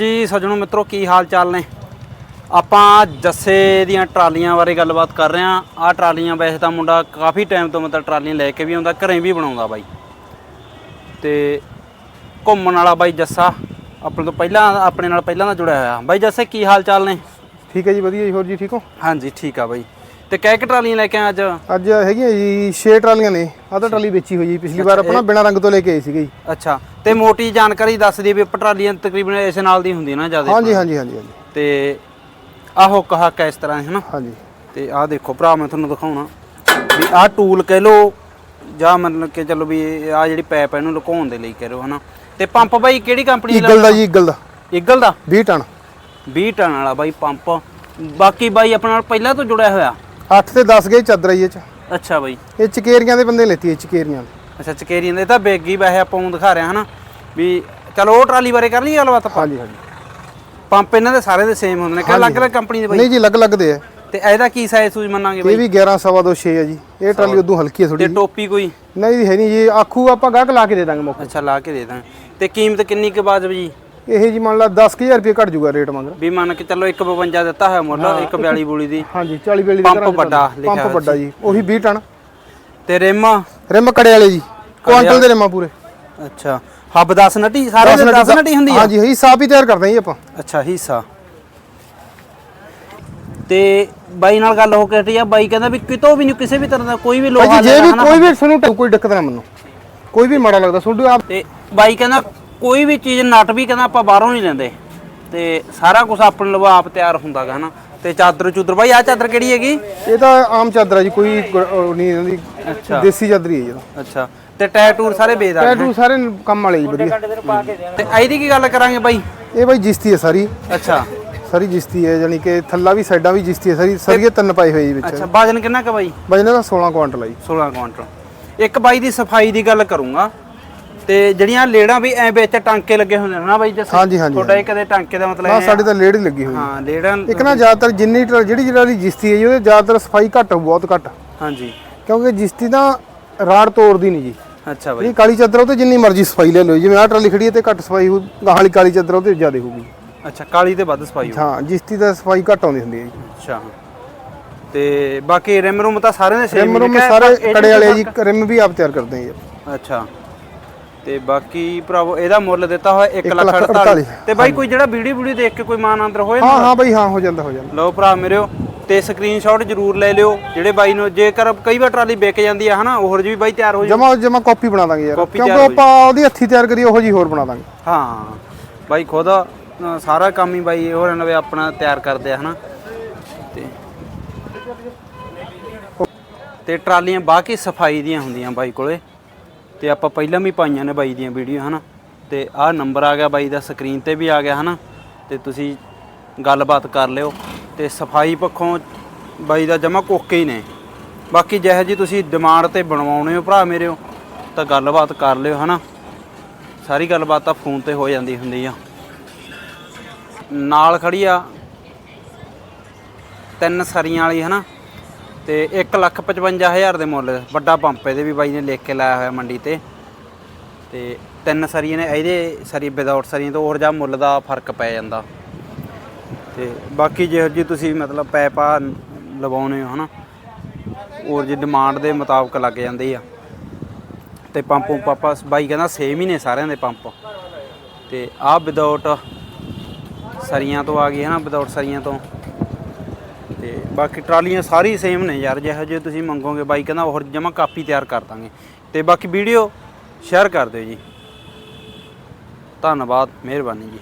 ਜੀ ਸੱਜਣੋ ਮਿੱਤਰੋ ਕੀ ਹਾਲ ਚਾਲ ਨੇ? ਆਪਾਂ ਜੱਸੇ ਦੀਆਂ ਟਰਾਲੀਆਂ ਬਾਰੇ ਗੱਲਬਾਤ ਕਰ ਰਹੇ ਹਾਂ। ਆਹ ਟਰਾਲੀਆਂ ਵੈਸੇ ਤਾਂ ਮੁੰਡਾ ਕਾਫੀ ਟਾਈਮ ਤੋਂ ਮਤਲਬ ਟਰਾਲੀਆਂ ਲੈ ਕੇ ਵੀ ਆਉਂਦਾ ਘਰੇ ਵੀ ਬਣਾਉਂਦਾ ਬਾਈ। ਤੇ ਘੁੰਮਣ ਵਾਲਾ ਬਾਈ ਜੱਸਾ ਆਪਣੇ ਤੋਂ ਪਹਿਲਾਂ ਆਪਣੇ ਨਾਲ ਪਹਿਲਾਂ ਦਾ ਜੁੜਿਆ ਹੋਇਆ। ਬਾਈ ਜੱਸੇ ਕੀ ਹਾਲ ਚਾਲ ਨੇ? ਠੀਕ ਹੈ ਜੀ ਵਧੀਆ ਜੀ ਹੋਰ ਜੀ ਠੀਕ ਹੋ? ਹਾਂਜੀ ਠੀਕ ਆ ਬਾਈ। ਤੇ ਕਹਿ ਕੇ ਟਰਾਲੀਆਂ ਲੈ ਕੇ ਆਏ ਅੱਜ? ਅੱਜ ਹੈਗੀਆਂ ਜੀ 6 ਟਰਾਲੀਆਂ ਨੇ। ਆਹ ਤਾਂ ਟਰਾਲੀ ਵੇਚੀ ਹੋਈ ਜੀ। ਪਿਛਲੀ ਵਾਰ ਆਪਣਾ ਬਿਨਾ ਰੰਗ ਤੋਂ ਲੈ ਕੇ ਆਏ ਸੀਗੇ ਜੀ। ਅੱਛਾ ਤੇ ਮੋਟੀ ਜਾਣਕਾਰੀ ਦੱਸ ਦਈਏ ਵੀ ਆਪਾਂ ਟਰਾਲੀਆਂ ਤਕਰੀਬਨ ਇਸੇ ਨਾਲ ਦੀ ਹੁੰਦੀ ਨਾ ਜ਼ਿਆਦਾ। ਹਾਂਜੀ ਹਾਂਜੀ ਹਾਂਜੀ ਹਾਂਜੀ। ਤੇ ਆਹੋ ਕਹਾ ਕਿ ਇਸ ਤਰ੍ਹਾਂ ਹੈ ਨਾ? ਹਾਂਜੀ। ਤੇ ਆਹ ਦੇਖੋ ਭਰਾ ਮੈਂ ਤੁਹਾਨੂੰ ਦਿਖਾਉਣਾ। ਵੀ ਆਹ ਟੂਲ ਕਹਿ ਲੋ ਜਾਂ ਮਤਲਬ ਕਿ ਚਲੋ ਵੀ ਆ ਜਿਹੜੀ ਪੈਪ ਹੈ ਇਹਨੂੰ ਲੁਕਾਉਣ ਦੇ ਲਈ ਕਹਿ ਲੋ ਹਨਾ ਤੇ ਪੰਪ ਬਾਈ ਕਿਹੜੀ ਕੰਪਨੀ ਦਾ ਈਗਲ ਦਾ ਜੀ ਈਗਲ ਦਾ। ਈਗਲ ਦਾ? 20 ਟਨ। 20 ਟਨ ਵਾਲਾ ਬਾਈ ਪੰਪ। ਬਾਕੀ ਬਾਈ ਆਪਣੇ ਨਾਲ ਪਹਿਲਾਂ ਤੋਂ ਜੁੜਿਆ ਹੋਇਆ? 8 ਤੇ 10 ਗਏ ਚਾਦਰ ਆਈ ਇਹ ਚ। ਅੱਛਾ ਬਾਈ। ਇਹ ਚਕੇਰੀਆਂ ਦੇ ਬੰਦੇ ਲੈਤੀ ਇਹ ਚਕੇਰੀਆਂ ਦੇ। ਅੱਛਾ ਚਕੇਰੀਆਂ ਦੇ ਤਾਂ ਬੇਗੀ ਵੈਸੇ ਆਪਾਂ ਨੂੰ ਦਿਖਾ ਰਿਹਾ ਹਨਾ ਵੀ ਚਲੋ ਉਹ ਟਰਾਲੀ ਬਾਰੇ ਕਰ ਲਈ ਗੱਲਬਾਤ ਆਪਾਂ। ਹਾਂਜੀ ਹਾਂਜੀ। ਪੰਪ ਇਹਨਾਂ ਦੇ ਸਾਰੇ ਦੇ ਸੇਮ ਹੁੰਦੇ ਨੇ ਕਿ ਅਲੱਗ-ਅਲੱਗ ਕੰਪਨੀ ਦੇ ਬਾਈ? ਨਹੀਂ ਜੀ ਅਲੱਗ ਅਲੱਗ ਦੇ ਆ। ਤੇ ਇਹਦਾ ਕੀ ਸਾਈਜ਼ ਸੂਜ ਮੰਨਾਂਗੇ ਬਾਈ? ਇਹ ਵੀ 11 ਸਵਾ ਦੋ 6 ਹੈ ਜੀ। ਇਹ ਟਰਾਲੀ ਉਦੋਂ ਹਲਕੀ ਹੈ ਤੇ ਥੋੜੀ ਟੋਪੀ ਕੋਈ? ਨਹੀਂ ਜੀ ਹੈ ਨਹੀਂ ਜੀ ਆਖੂ ਆਪਾਂ ਗਾਹਕ ਲਾ ਕੇ ਦੇ ਦਾਂਗੇ ਮੌਕੇ ਅੱਛਾ ਲਾ ਕੇ ਦੇ ਦਾਂ ਤੇ ਕੀਮਤ ਕਿੰਨੀ ਕੁ ਬਾਜਬ ਜੀ ਇਹ ਜੀ ਮੰਨ ਲਾ 10000 ਰੁਪਏ ਘਟ ਜੂਗਾ ਰੇਟ ਮੰਗ ਵੀ ਮੰਨ ਕੇ ਚੱਲੋ 152 ਦਿੱਤਾ ਹੋਇਆ ਮੁੱਲ 142 ਬੂਲੀ ਦੀ। ਹਾਂਜੀ 40 ਵੇਲੀ ਪੰਪ ਵੱਡਾ ਲਿਖਿਆ ਪੰਪ ਵੱਡਾ ਜੀ ਉਹੀ 20 ਟਨ। ਤੇ ਰਿਮ? ਰਿਮ ਕੜੇ ਵਾਲੇ ਜੀ ਕੁਆਂਟਲ ਦੇ ਰਿਮਾਂ ਪੂਰੇ। ਅੱਛਾ ਹੱਬ 10 ਨਟੀ ਸਾਰੇ ਦੇ 10 ਨਟੀ ਹੁੰਦੀ ਆ? ਹਾਂਜੀ ਹੀ ਸਾਫ਼ ਹੀ ਤਿਆਰ ਕਰਦੇ ਜੀ ਆਪਾਂ। ਅੱਛਾ ਹਿੱਸਾ। ਤੇ ਬਾਈ ਨਾਲ ਗੱਲ ਹੋ ਕੇ ਹਟੀ ਆ ਬਾਈ ਕਹਿੰਦਾ ਵੀ ਕਿਤੋਂ ਵੀ ਨਹੀਂ ਕਿਸੇ ਵੀ ਤਰ੍ਹਾਂ ਦਾ ਕੋਈ ਵੀ ਲੋਹਾ ਜੇ ਵੀ। ਕੋਈ ਵੀ ਤੁਹਾਨੂੰ ਕੋਈ ਦਿੱਕਤ ਨਾ ਮੰਨੋ। ਕੋਈ ਵੀ ਮਾੜਾ ਲੱਗਦਾ ਤੁਹਾਡੇ ਆਪ ਤੇ ਬਾਈ ਕਹਿੰਦਾ ਕੋਈ ਵੀ ਚੀਜ਼ ਨਟ ਵੀ ਕਹਿੰਦਾ ਆਪਾਂ ਬਾਹਰੋਂ ਨਹੀਂ ਲੈਂਦੇ। ਤੇ ਸਾਰਾ ਕੁਝ ਆਪਣੇ ਲਵਾ ਆਪ ਤਿਆਰ ਹੁੰਦਾਗਾ ਹਨਾ। ਤੇ ਚਾਦਰ ਚੂਦਰ ਬਾਈ ਆ ਚਾਦਰ ਕਿਹੜੀ ਹੈਗੀ? ਇਹ ਤਾਂ ਆਮ ਚਾਦਰ ਆ ਜੀ ਕੋਈ ਗੁ- ਉਹ ਨਹੀਂ ਇਹਦੀ ਅੱਛਾ। ਦੇਸੀ ਚਾਦਰ ਹੀ ਹੈ ਜੀ ਅੱਛਾ। ਤੇ ਟੈਟੂਰ ਸਾਰੇ ਬੇਦਾਗ ਟੈਟੂ ਸਾਰੇ ਕੰਮ ਵਾਲੇ ਜੀ ਵਧੀਆ। ਤੇ ਇਹਦੀ ਕੀ ਗੱਲ ਕਰਾਂਗੇ ਬਾਈ? ਇਹ ਬਾਈ ਜਿਸਤੀ ਹੈ ਸਾਰੀ। ਅੱਛਾ। ਸਾਰੀ ਜਿਸਤੀ ਹੈ ਯਾਨੀ ਕਿ ਥੱਲਾ ਵੀ ਸਾਈਡਾਂ ਵੀ ਜਿਸਤੀ ਹੈ ਸਾਰੀ। ਸਰੀਏ ਤਿੰਨ ਪਾਏ ਹੋਏ ਜੀ ਵਿੱਚ। ਅੱਛਾ ਵਜਨ ਕਿੰਨਾ ਕ ਬਾਈ? ਵਜਨ ਦਾ 16 ਕੁਆਂਟਲ ਆ ਜੀ। 16 ਕੁਇੰਟਲ ਇੱਕ ਬਾਈ ਦੀ ਸਫ਼ਾਈ ਦੀ ਗੱਲ ਕਰੂੰਗਾ। ਤੇ ਜਿਹੜੀਆਂ ਲੇੜਾਂ ਵੀ ਐ ਵਿੱਚ ਟਾਂਕੇ ਲੱਗੇ ਹੁੰਦੇ ਨੇ ਨਾ ਬਾਈ ਜੱਸੀ? ਹਾਂਜੀ ਹਾਂਜੀ ਤੁਹਾਡਾ ਇਹ ਕਦੇ ਟਾਂਕੇ ਦਾ ਮਤਲਬ ਹਾਂ ਇਹ ਸਾਡੀ ਤਾਂ ਲੇਡ ਹੀ ਲੱਗੀ ਹੋਈ ਹਾਂ। ਲੇੜਾਂ ਇੱਕ ਨਾ ਜ਼ਿਆਦਾਤਰ ਜਿੰਨੀ ਟ- ਜਿਹੜੀ ਜਿਹੜੀ ਜਿਸਤੀ ਹੈ ਜੀ ਉਹਦੇ ਜ਼ਿਆਦਾਤਰ ਸਫ਼ਾਈ ਘੱਟ ਹੋਊ ਬਹੁਤ ਘੱਟ। ਹਾਂਜੀ। ਕਿਉਂਕਿ ਜਿਸਤੀ ਤਾਂ ਰਾੜ ਤੋੜਦੀ ਨਹੀਂ ਜੀ। ਅੱਛਾ ਬਾਈ। ਇਹ ਕਾਲੀ ਚਾਦਰ ਉਹ ਤੇ ਜਿੰਨੀ ਮਰਜ਼ੀ ਸਫ਼ਾਈ ਲੈ ਲਓ ਜਿਵੇਂ ਆਹ ਟਰਾਲੀ ਖੜੀ ਹੈ ਤੇ ਘੱਟ ਸਫ਼ਾਈ ਹੋਊ ਗਾਹਾਂ ਵਾਲੀ ਕਾਲੀ ਚਾਦਰ ਉਹ ਤੇ ਜ਼ਿਆਦਾ ਹੋਊਗੀ। ਅੱਛਾ ਕਾਲੀ ਤੇ ਵੱਧ ਸਫ਼ਾਈ ਹੋ ਹਾਂ ਜਿਸਤੀ ਦਾ ਸਫ਼ਾਈ ਘੱਟ ਆਉਂਦੀ ਹੁੰਦੀ ਹੈ ਜੀ। ਅੱਛਾ। ਤੇ ਬਾਕੀ ਰਿਮ ਰੂਮ ਤਾਂ ਸਾਰਿਆਂ ਦੇ ਸੇਮ ਰਿਮ ਰੂਮ ਸਾਰੇ ਕੜੇ ਵਾਲੇ ਜੀ ਰਿਮ ਵੀ ਆਪ ਤਿਆਰ ਕਰਦੇ ਹਾਂ ਜੀ। ਅੱਛਾ। ਤੇ ਬਾਕੀ ਭਰਾਵੋ ਇਹਦਾ ਮੁੱਲ ਦਿੱਤਾ ਹੋਇਆ 1 ਇੱਕ ਲੱਖ ਲੱਖ 48 ਅੜਤਾਲੀ। ਤੇ ਬਾਈ ਕੋਈ ਜਿਹੜਾ ਵੀਡੀਓ ਵੀਡੀਓ ਦੇਖ ਕੇ ਕੋਈ ਮਾਨ ਅੰਦਰ ਹੋਏ ਹਾਂ ਹਾਂ ਬਈ ਹਾਂ ਹੋ ਜਾਂਦਾ ਹੋ ਜਾਂਦਾ। ਲਓ ਭਰਾ ਮੇਰਿਓ ਤੇ ਸਕਰੀਨਸ਼ਾਟ ਜ਼ਰੂਰ ਲੈ ਲਿਓ। ਜਿਹੜੇ ਬਾਈ ਨੂੰ ਜੇਕਰ ਕਈ ਵਾਰ ਟਰਾਲੀ ਵਿਕ ਜਾਂਦੀ ਆ ਹਨਾ ਹੋਰ ਜੀ ਵੀ ਬਾਈ ਤਿਆਰ ਹੋ ਜਾ ਜਮਾ ਜਮਾ ਕਾਪੀ ਬਣਾ ਦਾਂਗੇ ਯਾਰ ਕਿਉਂਕਿ ਆਪਾਂ ਉਹਦੀ ਹੱਥੀ ਤਿਆਰ ਕਰੀ ਉਹੋ ਜੀ ਹੋਰ ਬਣਾ ਦਾਂਗੇ। ਹਾਂ ਬਾਈ ਖੁਦ ਸਾਰਾ ਕੰਮ ਹੀ ਬਾਈ ਹੋਰਾਂ ਨਵੇਂ ਆਪਣਾ ਤਿਆਰ ਕਰਦੇ ਆ ਹਨਾ। ਤੇ ਤੇ ਟਰਾਲੀਆਂ ਬਾਕੀ ਸਫ਼ਾਈ ਦੀਆਂ ਹੁੰਦੀਆਂ ਬਾਈ ਕੋਲੇ। ਤੇ ਆਪਾਂ ਪਹਿਲਾਂ ਵੀ ਪਾਈਆਂ ਨੇ ਬਾਈ ਦੀਆਂ ਵੀਡੀਓ, ਹਨਾ? ਤੇ ਆਹ ਨੰਬਰ ਆ ਗਿਆ ਬਾਈ ਦਾ ਸਕਰੀਨ ਤੇ ਵੀ ਆ ਗਿਆ, ਹਨਾ? ਤੇ ਤੁਸੀਂ ਗੱਲਬਾਤ ਕਰ ਲਿਓ। ਤੇ ਸਫ਼ਾਈ ਪੱਖੋਂ ਬਾਈ ਦਾ ਜਮਾ ਕੋਕੇ ਹੀ ਨੇ। ਬਾਕੀ ਜਿਹੋ ਜੀ ਤੁਸੀਂ ਡਿਮਾਂਡ ਤੇ ਬਣਵਾਉਣੇ ਹੋ ਭਰਾ ਮੇਰੇ ਹੋ ਤਾਂ ਗੱਲਬਾਤ ਕਰ ਲਿਓ, ਹਨਾ? ਸਾਰੀ ਗੱਲਬਾਤ ਤਾਂ ਫੋਨ ਤੇ ਹੋ ਜਾਂਦੀ ਹੁੰਦੀ ਆ। ਨਾਲ ਖੜੀ ਆ। ਤਿੰਨ ਸਰੀਆਂ ਵਾਲੀ, ਹਨਾ? ਤੇ 155000 ਦੇ ਮੁੱਲ ਵੱਡਾ ਪੰਪ ਇਹਦੇ ਵੀ ਬਾਈ ਨੇ ਲਿਖ ਕੇ ਲਾਇਆ ਹੋਇਆ ਮੰਡੀ ਤੇ। ਤੇ ਤਿੰਨ ਸਰੀਆਂ ਨੇ, ਇਹਦੇ ਸਰੀ ਵਿਦਆਊਟ ਸਰੀਆਂ ਤੋਂ ਹੋਰ ਜਾਂ ਮੁੱਲ ਦਾ ਫ਼ਰਕ ਪੈ ਜਾਂਦਾ। ਤੇ ਬਾਕੀ ਜਿਹੋ ਜੀ ਤੁਸੀਂ ਮਤਲਬ ਪੈਪਾ ਲਵਾਉਣੇ ਹੋ, ਹਨਾ? ਹੋਰ ਜੀ ਡਿਮਾਂਡ ਦੇ ਮੁਤਾਬਕ ਲੱਗ ਜਾਂਦੇ ਆ। ਤੇ ਪੰਪ ਪੰਪ ਆਪਾਂ ਬਾਈ ਕਹਿੰਦਾ ਸੇਮ ਹੀ ਨੇ ਸਾਰਿਆਂ ਦੇ ਪੰਪ। ਤੇ ਆਹ ਵਿਦਆਊਟ ਸਰੀਆਂ ਤੋਂ ਆ ਗਈ ਹੈ ਨਾ ਵਿਦਆਊਟ ਸਰੀਆਂ ਤੋਂ। ਤੇ ਬਾਕੀ ਟਰਾਲੀਆਂ ਸਾਰੀ ਸੇਮ ਨੇ ਯਾਰ, ਜਿਹੋ ਜਿਹੇ ਤੁਸੀਂ ਮੰਗੋਗੇ ਬਾਈ ਕਹਿੰਦਾ ਹੋਰ ਜਮਾ ਕਾਪੀ ਤਿਆਰ ਕਰ ਦਾਂਗੇ। ਤੇ ਬਾਕੀ ਵੀਡੀਓ ਸ਼ੇਅਰ ਕਰ ਦਿਓ ਜੀ। ਧੰਨਵਾਦ, ਮਿਹਰਬਾਨੀ ਜੀ।